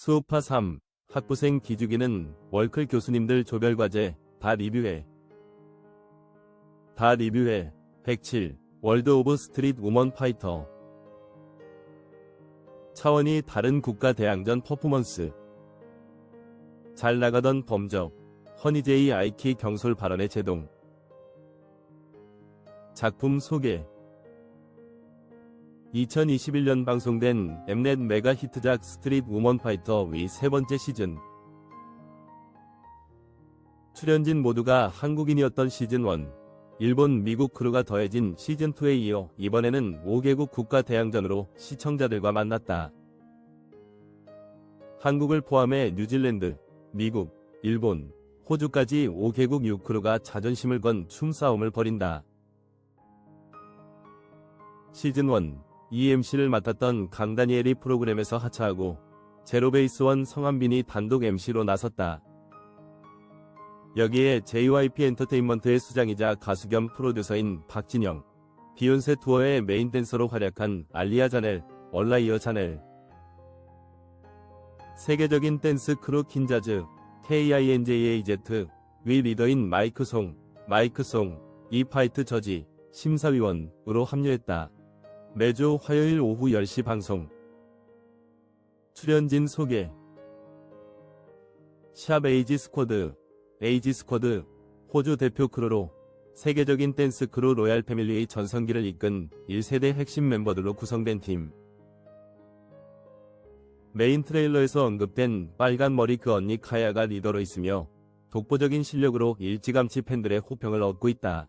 수업파 3. 학부생 기주기는 월클 교수님들 조별과제 다 리뷰해. 다 리뷰해. 107. 월드 오브 스트릿 우먼 파이터. 차원이 다른 국가 대항전 퍼포먼스. 잘 나가던 범접. 허니제이 아이키 경솔 발언의 제동. 작품 소개. 2021년 방송된 엠넷 메가 히트작 스트릿 우먼 파이터 위 세 번째 시즌. 출연진 모두가 한국인이었던 시즌 1. 일본, 미국 크루가 더해진 시즌 2에 이어 이번에는 5개국 국가 대항전으로 시청자들과 만났다. 한국을 포함해 뉴질랜드, 미국, 일본, 호주까지 5개국 6크루가 자존심을 건 춤싸움을 벌인다. 시즌 1 EMC를 맡았던 강다니엘이 프로그램에서 하차하고 제로베이스원 성한빈이 단독 MC로 나섰다. 여기에 JYP 엔터테인먼트의 수장이자 가수 겸 프로듀서인 박진영, 비욘세 투어의 메인 댄서로 활약한 알리아 자넬, 얼라이어 자넬, 세계적인 댄스 크루 킨자즈, KINJAZ, 위 리더인 마이크 송, 마이크 송, 이파이트 저지, 심사위원으로 합류했다. 매주 화요일 오후 10시 방송. 출연진 소개. 샵 에이지 스쿼드, 에이지 스쿼드, 호주 대표 크루로 세계적인 댄스 크루 로얄 패밀리의 전성기를 이끈 1세대 핵심 멤버들로 구성된 팀. 메인 트레일러에서 언급된 빨간 머리 그 언니 카야가 리더로 있으며 독보적인 실력으로 일찌감치 팬들의 호평을 얻고 있다.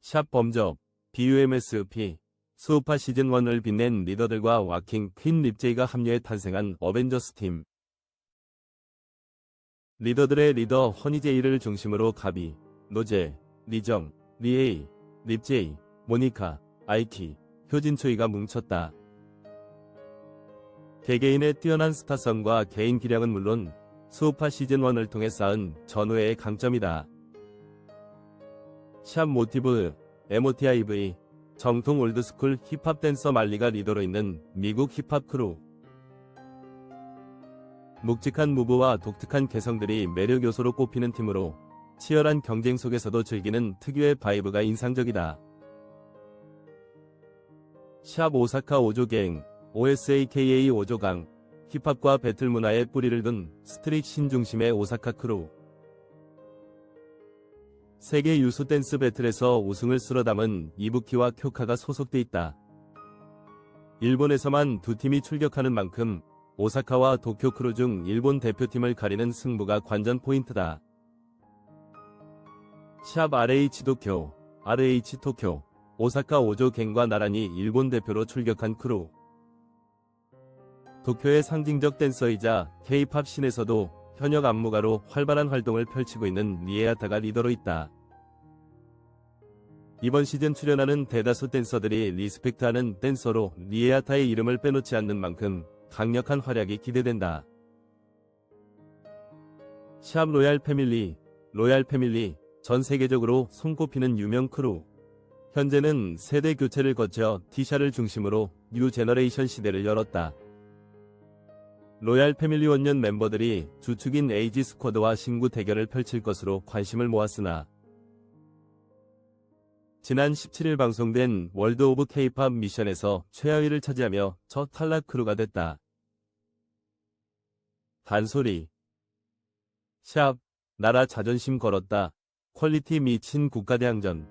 샵 범접, BUMSP, 수우파 시즌1을 빛낸 리더들과 와킹 퀸 립제이가 합류해 탄생한 어벤져스 팀. 리더들의 리더 허니제이를 중심으로 가비, 노제, 리정, 리에이, 립제이, 모니카, 아이키, 효진초이가 뭉쳤다. 개개인의 뛰어난 스타성과 개인 기량은 물론 수우파 시즌1을 통해 쌓은 전후의 강점이다. 샵 모티브, MOTIV, 정통 올드스쿨 힙합 댄서 말리가 리더로 있는 미국 힙합 크루. 묵직한 무브와 독특한 개성들이 매력 요소로 꼽히는 팀으로 치열한 경쟁 속에서도 즐기는 특유의 바이브가 인상적이다. 샵 오사카 오조갱, OSAKA 오조강, 힙합과 배틀 문화의 뿌리를 둔 스트릿 신중심의 오사카 크루. 세계 유수 댄스 배틀에서 우승을 쓸어 담은 이부키와 쿄카가 소속돼 있다. 일본에서만 두 팀이 출격하는 만큼 오사카와 도쿄 크루 중 일본 대표팀을 가리는 승부가 관전 포인트다. 샵 RH 도쿄, RH 도쿄, 오사카 오조 갱과 나란히 일본 대표로 출격한 크루. 도쿄의 상징적 댄서이자 K-팝 신에서도 현역 안무가로 활발한 활동을 펼치고 있는 리에아타가 리더로 있다. 이번 시즌 출연하는 대다수 댄서들이 리스펙트하는 댄서로 리에아타의 이름을 빼놓지 않는 만큼 강력한 활약이 기대된다. 샵 로얄 패밀리, 로얄 패밀리, 전 세계적으로 손꼽히는 유명 크루. 현재는 세대 교체를 거쳐 티샤를 중심으로 뉴 제너레이션 시대를 열었다. 로얄 패밀리 원년 멤버들이 주축인 에이지 스쿼드와 신구 대결을 펼칠 것으로 관심을 모았으나 지난 17일 방송된 월드 오브 케이팝 미션에서 최하위를 차지하며 첫 탈락 크루가 됐다. 단소리 샵 나라 자존심 걸었다. 퀄리티 미친 국가대항전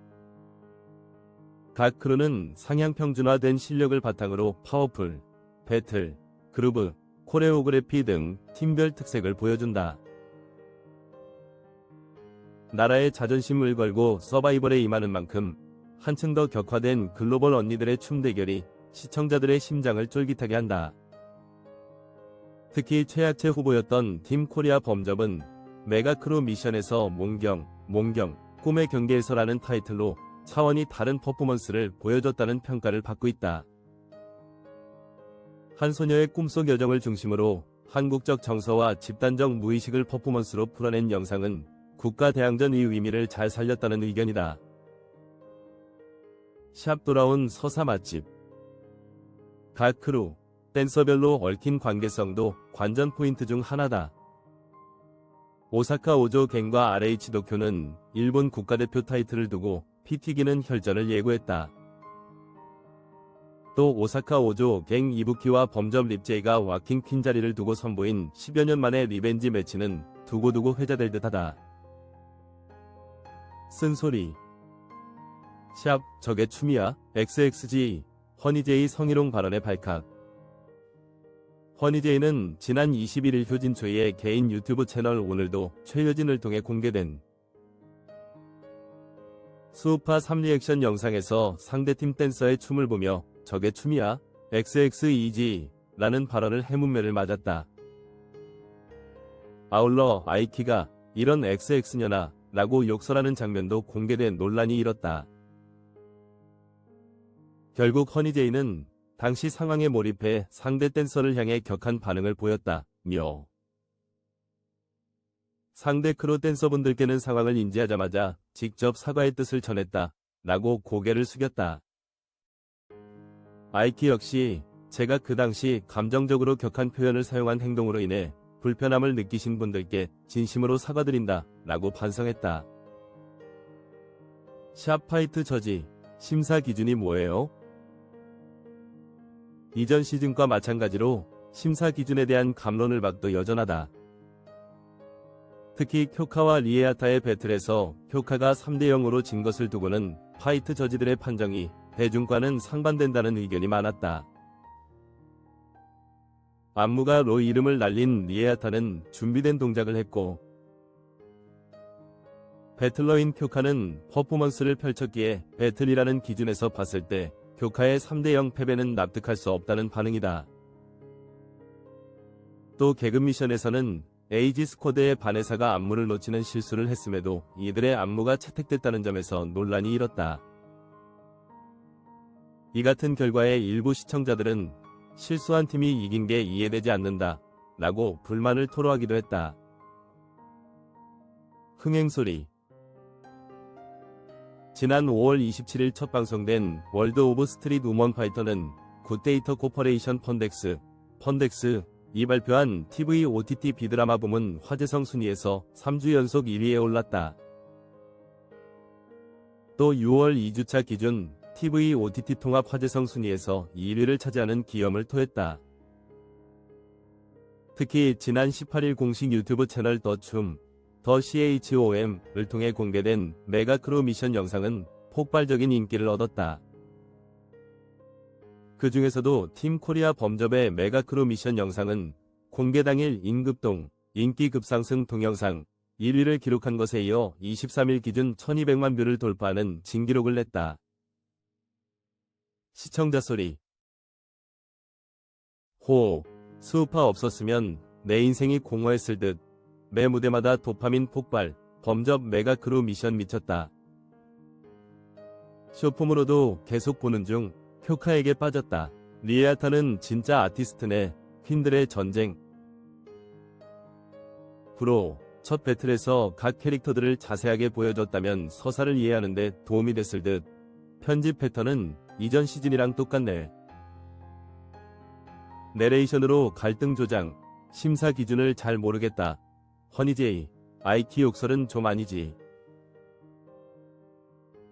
각 크루는 상향 평준화된 실력을 바탕으로 파워풀, 배틀, 그루브, 코레오그래피 등 팀별 특색을 보여준다. 나라의 자존심을 걸고 서바이벌에 임하는 만큼 한층 더 격화된 글로벌 언니들의 춤 대결이 시청자들의 심장을 쫄깃하게 한다. 특히 최약체 후보였던 팀 코리아 범접은 메가크루 미션에서 몽경, 몽경, 꿈의 경계에서라는 타이틀로 차원이 다른 퍼포먼스를 보여줬다는 평가를 받고 있다. 한 소녀의 꿈속 여정을 중심으로 한국적 정서와 집단적 무의식을 퍼포먼스로 풀어낸 영상은 국가 대항전 의 의미를 잘 살렸다는 의견이다. 샵 돌아온 서사 맛집 각 크루 댄서별로 얽힌 관계성도 관전 포인트 중 하나다. 오사카 오조 갱과 RH 도쿄는 일본 국가대표 타이틀을 두고 피 튀기는 혈전을 예고했다. 또 오사카 오조 갱 이부키와 범접 립제이가 와킹 퀸 자리를 두고 선보인 10여 년 만의 리벤지 매치는 두고두고 회자될 듯하다. 쓴소리 샵 저게 춤이야 XXG 허니제이 성희롱 발언의 발칵 허니제이는 지난 21일 효진초이의 개인 유튜브 채널 오늘도 최효진을 통해 공개된 수우파 3리액션 영상에서 상대팀 댄서의 춤을 보며 저게 춤이야 XXEG 라는 발언을 해문매를 맞았다. 아울러 아이키가 이런 XX녀나 라고 욕설하는 장면도 공개된 논란이 일었다. 결국 허니제이는 당시 상황에 몰입해 상대 댄서를 향해 격한 반응을 보였다. 며 상대 크루 댄서분들께는 상황을 인지하자마자 직접 사과의 뜻을 전했다. 라고 고개를 숙였다. 아이키 역시 제가 그 당시 감정적으로 격한 표현을 사용한 행동으로 인해 불편함을 느끼신 분들께 진심으로 사과드린다. 라고 반성했다. 샵파이트 저지 심사 기준이 뭐예요? 이전 시즌과 마찬가지로 심사 기준에 대한 감론을 박도 여전하다. 특히 쿄카와 리에아타의 배틀에서 쿄카가 3대 0으로 진 것을 두고는 파이트 저지들의 판정이 대중과는 상반된다는 의견이 많았다. 안무가 로 이름을 날린 리에아타는 준비된 동작을 했고 배틀러인 쿄카는 퍼포먼스를 펼쳤기에 배틀이라는 기준에서 봤을 때 교카의 3대0 패배는 납득할 수 없다는 반응이다. 또 개그 미션에서는 에이지 스쿼드의 바네사가 안무를 놓치는 실수를 했음에도 이들의 안무가 채택됐다는 점에서 논란이 일었다. 이 같은 결과에 일부 시청자들은 실수한 팀이 이긴 게 이해되지 않는다. 라고 불만을 토로하기도 했다. 흥행소리 지난 5월 27일 첫 방송된 월드 오브 스트릿 우먼 파이터는 굿데이터 코퍼레이션 펀덱스, 펀덱스, 이 발표한 TV OTT 비드라마 부문 화제성 순위에서 3주 연속 1위에 올랐다. 또 6월 2주차 기준 TV OTT 통합 화제성 순위에서 1위를 차지하는 기염을 토했다. 특히 지난 18일 공식 유튜브 채널 더춤, 더 CHOM을 통해 공개된 메가크로 미션 영상은 폭발적인 인기를 얻었다. 그 중에서도 팀 코리아 범접의 메가크로 미션 영상은 공개 당일 임급동 인기 급상승 동영상 1위를 기록한 것에 이어 23일 기준 1200만 뷰를 돌파하는 진기록을 냈다. 시청자 소리 호, 수우파 없었으면 내 인생이 공허했을 듯 매 무대마다 도파민 폭발, 범접 메가크루 미션 미쳤다. 쇼폼으로도 계속 보는 중 쿄카에게 빠졌다. 리에아타는 진짜 아티스트네. 퀸들의 전쟁. 프로, 첫 배틀에서 각 캐릭터들을 자세하게 보여줬다면 서사를 이해하는데 도움이 됐을 듯. 편집 패턴은 이전 시즌이랑 똑같네. 내레이션으로 갈등 조장, 심사 기준을 잘 모르겠다. 허니제이, IT 욕설은 좀 아니지.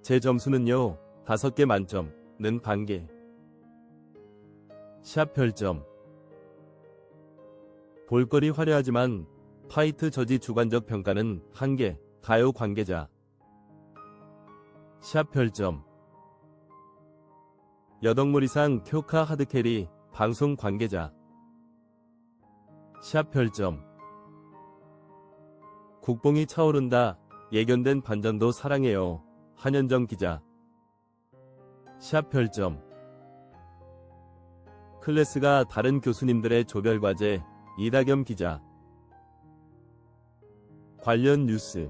제 점수는요, 5개 만점 는 반개. 샵 별점. 볼거리 화려하지만 파이트 저지 주관적 평가는 한개 가요 관계자. 샵 별점. 여덕물 이상 쿄카 하드캐리 방송 관계자. 샵 별점. 국뽕이 차오른다. 예견된 반전도 사랑해요. 한현정 기자. 샵 별점. 클래스가 다른 교수님들의 조별과제 이다겸 기자. 관련 뉴스